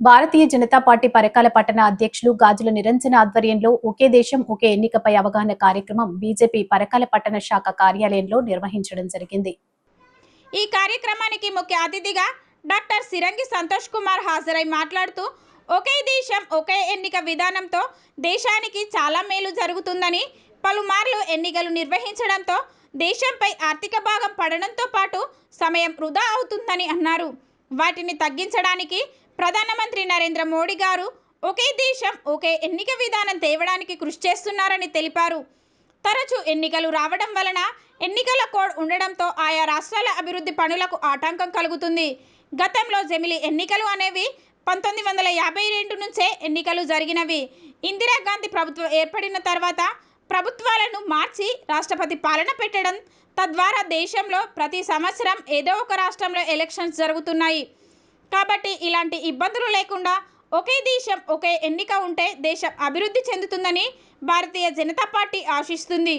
Bharatiya Janata party Parakala పట్టణ అధ్యక్షులు గాజుల నిరంజన ఆధ్వర్యంలో ఒకే దేశం ఒకే ఎన్నికపై అవగాహన కార్యక్రమం బీజేపీ పరకాల పట్టణ శాఖ కార్యాలయంలో నిర్వహించడం జరిగింది. ఈ కార్యక్రమానికి ముఖ్య అతిథిగా డాక్టర్ సిరంగి సంతోష్ కుమార్ హాజరై మాట్లాడుతూ ఒకే దేశం ఒకే ఎన్నిక విధానంతో దేశానికి చాలా మేలు జరుగుతుందని పలుమార్లు ఎన్నికలు నిర్వహించడంతో దేశంపై ఆర్థిక భాగం పడడంతో పాటు సమయం వృధా అవుతుందని అన్నారు. వాటిని తగ్గించడానికి ప్రధానమంత్రి నరేంద్ర మోడీ గారు ఒకే దేశం ఒకే ఎన్నిక విధానం తేవడానికి కృషి చేస్తున్నారని తెలిపారు. తరచూ ఎన్నికలు రావడం వలన ఎన్నికల కోడ్ ఉండడంతో ఆయా రాష్ట్రాల అభివృద్ధి పనులకు ఆటంకం కలుగుతుంది. గతంలో జమిలి ఎన్నికలు అనేవి పంతొమ్మిది వందల యాభై రెండు నుంచే ఎన్నికలు జరిగినవి. ఇందిరాగాంధీ ప్రభుత్వం ఏర్పడిన తర్వాత ప్రభుత్వాలను మార్చి రాష్ట్రపతి పాలన పెట్టడం తద్వారా దేశంలో ప్రతి సంవత్సరం ఏదో ఒక రాష్ట్రంలో ఎలక్షన్స్ జరుగుతున్నాయి. కాబట్టి ఇలాంటి ఇబ్బందులు లేకుండా ఒకే దేశం ఒకే ఎన్నిక ఉంటే దేశం అభివృద్ధి చెందుతుందని భారతీయ జనతా పార్టీ ఆశిస్తుంది.